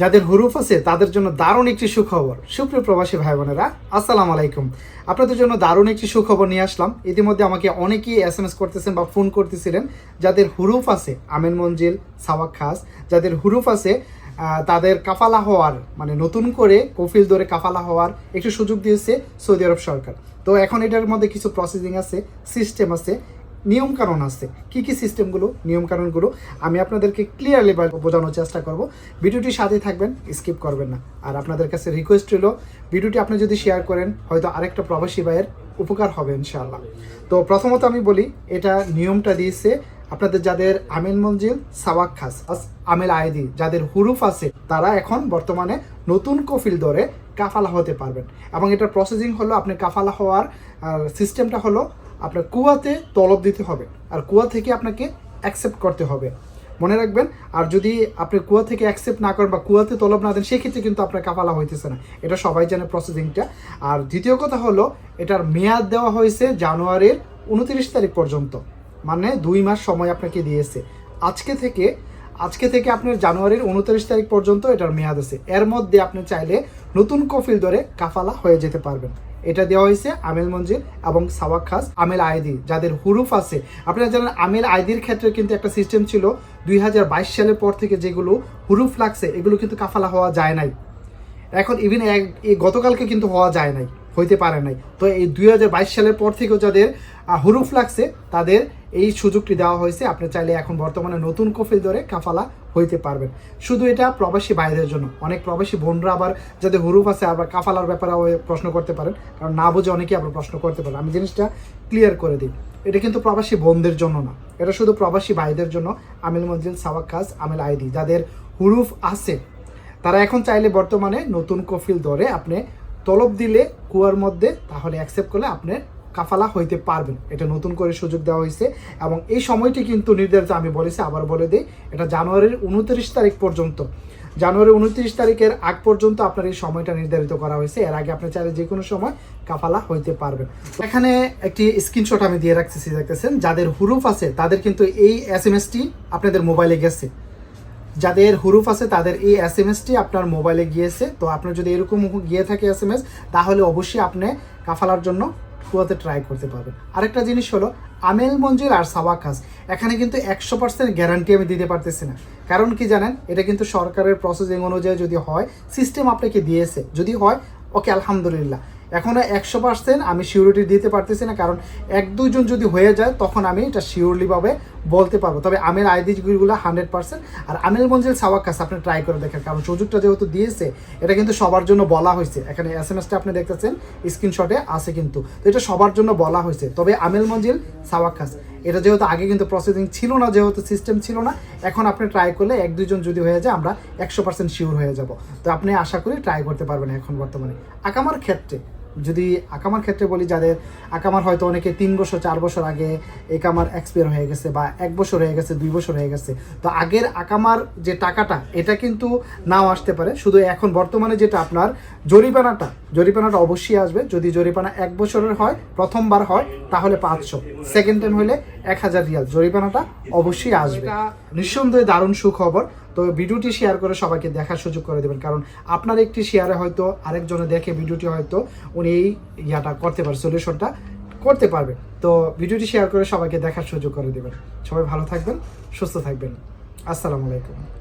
যাদের হুরুফ আছে, তাদের জন্য দারুণ একটি সুখবর। সুপ্রিয় প্রবাসী ভাই বোনেরা আসসালামু আলাইকুম। আপনাদের জন্য দারুণ একটি সুখবর নিয়ে আসলাম। ইতিমধ্যে আমাকে অনেকেই এস এম এস করতেছেন বা ফোন করতেছিলেন, যাদের হুরুফ আছে, আমেন মঞ্জিল, সাওয়াক খাস, যাদের হুরুফ আছে তাদের কাফালা হওয়ার মানে নতুন করে কফিল ধরে কাফালা হওয়ার একটু সুযোগ দিয়েছে সৌদি আরব সরকার। তো এখন এটার মধ্যে কিছু প্রসেসিং আছে সিস্টেম আছে। নিয়মকানুন আছে। কি কি সিস্টেমগুলো নিয়মকানুনগুলো, আমি আপনাদেরকে ক্লিয়ারলি বোঝানোর চেষ্টা করব। ভিডিওটির সাথে থাকবেন স্কিপ করবেন না। আর আপনাদের কাছে রিকোয়েস্ট রইল, ভিডিওটি আপনি যদি শেয়ার করেন, হয়তো আরেকটা প্রবাসী ভাইয়ের উপকার হবে ইনশাআল্লাহ। তো প্রথমত আমি বলি, এটা নিয়মটা দিয়েছে আপনাদের যাদের আমিন মঞ্জিল, সাওয়াক খাস আমেল আয়েদি যাদের হুরুফ আছে, তারা এখন বর্তমানে নতুন কফিল ধরে কাফালা হতে পারবেন। এবং এটার প্রসেসিং হলো আপনি কাফালা হওয়ার সিস্টেমটা হলো আপনার কুয়াতে তলব দিতে হবে আর কুয়া থেকে আপনাকে অ্যাকসেপ্ট করতে হবে। মনে রাখবেন, আর যদি আপনি কুয়া থেকে অ্যাকসেপ্ট না করেন বা কুয়াতে তলব না দেন, সেক্ষেত্রে কিন্তু আপনার কাফালা হইতেছে না। এটা সবাই জানে প্রসেসিংটা আর দ্বিতীয় কথা হলো, এটার মেয়াদ দেওয়া হয়েছে জানুয়ারির উনত্রিশ তারিখ পর্যন্ত। মানে দুই মাস সময় আপনাকে দিয়েছে। আজকে থেকে আজকে থেকে আপনার জানুয়ারির উনত্রিশ তারিখ পর্যন্ত এটার মেয়াদ আছে। এর মধ্যে আপনি চাইলে নতুন কফিল ধরে কাফালা হয়ে যেতে পারবেন। এটা দেওয়া হয়েছে আমেল মঞ্জিল এবং সাওয়াক খাস, আমেল আইদি যাদের হুরুফ আছে। আপনারা জানেন আমেল আয়দির ক্ষেত্রে কিন্তু একটা সিস্টেম ছিল, দুই হাজার বাইশ সালের পর থেকে যেগুলো হুরুফ লাগছে, এগুলো কিন্তু কাফালা হওয়া যায় নাই। এখন ইভিন এক গতকালকে কিন্তু হওয়া যায় নাই। হইতে পারে নাই। তো এই দুই হাজার বাইশ সালের পর থেকেও যাদের হুরুফ লাগছে, তাদের এই সুযোগটি দেওয়া হয়েছে। আপনি চাইলে এখন বর্তমানে নতুন কফিল ধরে কাফালা হইতে পারবেন। শুধু এটা প্রবাসী ভাইদের জন্য, অনেক প্রবাসী বোনরা আবার যাদের হুরুফ আছে, আবার কাফালার ব্যাপারে প্রশ্ন করতে পারেন। কারণ না বুঝে অনেকে আবার প্রশ্ন করতে পারেন। আমি জিনিসটা ক্লিয়ার করে দিই। এটা কিন্তু প্রবাসী বোনদের জন্য না। এটা শুধু প্রবাসী ভাইদের জন্য। আমিল মঞ্জিল, সাওয়াক খাস, আমিল আইদি যাদের হুরুফ আছে, তারা এখন চাইলে বর্তমানে নতুন কফিল ধরে আপনি তলব দিলে কুয়ার মধ্যে, তাহলে অ্যাকসেপ্ট করলে আপনার কাফালা হইতে পারবেন। এটা নতুন করে সুযোগ দেওয়া হয়েছে এবং এই সময়টি কিন্তু নির্ধারিত, আমি বলেছি, আবার বলে দিই, এটা জানুয়ারির উনত্রিশ তারিখ পর্যন্ত। জানুয়ারি উনত্রিশ তারিখের আগ পর্যন্ত আপনার এই সময়টা নির্ধারিত করা হয়েছে। এর আগে আপনি চাইলে যে কোনো সময় কাফালা হইতে পারবেন। এখানে একটি স্ক্রিনশট আমি দিয়ে রাখতেছি, দেখতেছেন? যাদের হুরুফ আছে, তাদের কিন্তু এই এস এম এসটি আপনাদের মোবাইলে গেছে। যাদের হুরুফ আছে, তাদের এই এস এম এসটি আপনার মোবাইলে গিয়েছে। তো আপনার যদি এরকম গিয়ে থাকে এস এম এস তাহলে অবশ্যই আপনি কাফালার জন্য কুয়াতে ট্রাই করতে পারবেন। আরেকটা জিনিস হলো আমেল মঞ্জিল আর সাওয়াকাস এখানে কিন্তু একশো পার্সেন্ট গ্যারান্টি আমি দিতে পারতেছি না। কারণ কি জানেন, এটা কিন্তু সরকারের প্রসেসিং অনুযায়ী যদি হয় সিস্টেম আপনাকে দিয়েছে। যদি হয়, ওকে আলহামদুলিল্লাহ। এখনও একশো পার্সেন্ট আমি সিউরিটি দিতে পারতেছি না, কারণ এক দুইজন যদি হয়ে যায়, তখন আমি এটা শিওরলিভাবে বলতে পারব। তবে আমের আইডিগুলো হান্ড্রেড পার্সেন্ট আর আমেল মঞ্জিল সাওয়াক্কাস আপনি ট্রাই করে দেখেন, কারণ সুযোগটা যেহেতু দিয়েছে, এটা কিন্তু সবার জন্য বলা হয়েছে। এখানে এস এম এসটা আপনি দেখতেছেন স্ক্রিনশটে আছে কিন্তু। তো এটা সবার জন্য বলা হয়েছে। তবে আমেল মঞ্জিল সাওয়াক্কাস এটা যেহেতু আগে কিন্তু প্রসেসিং ছিল না, যেহেতু সিস্টেম ছিল না, এখন আপনি ট্রাই করলে এক দুজন যদি হয়ে যায়, আমরা একশো পার্সেন্ট শিওর হয়ে যাব। তো আপনি আশা করি ট্রাই করতে পারবেন এখন বর্তমানে। আকামার ক্ষেত্রে যদি আকামার ক্ষেত্রে বলি যাদের আকামার হয়তো অনেকে তিন বছর চার বছর আগে একামার এক্সপায়ার হয়ে গেছে বা এক বছর হয়ে গেছে দুই বছর হয়ে গেছে। তো আগের আকামার যে টাকাটা এটা কিন্তু নাও আসতে পারে। শুধু এখন বর্তমানে যেটা আপনার জরিমানাটা জরিমানাটা অবশ্যই আসবে। যদি জরিমানা এক বছরের হয় প্রথমবার হয় তাহলে পাঁচশো। সেকেন্ড টাইম হলে এক হাজার রিয়াল। জরিমানাটা অবশ্যই আসবে। নিঃসন্দেহে দারুণ সুখবর। তো ভিডিওটি শেয়ার করে সবাইকে দেখার সুযোগ করে দেবেন। কারণ আপনার একটি শেয়ারে হয়তো আরেকজনে দেখে ভিডিওটি হয়তো উনি এই ইয়াটা করতে পারে সলিউশনটা করতে পারবে তো ভিডিওটি শেয়ার করে সবাইকে দেখার সুযোগ করে দেবেন। সবাই ভালো থাকবেন, সুস্থ থাকবেন। আসসালামু আলাইকুম।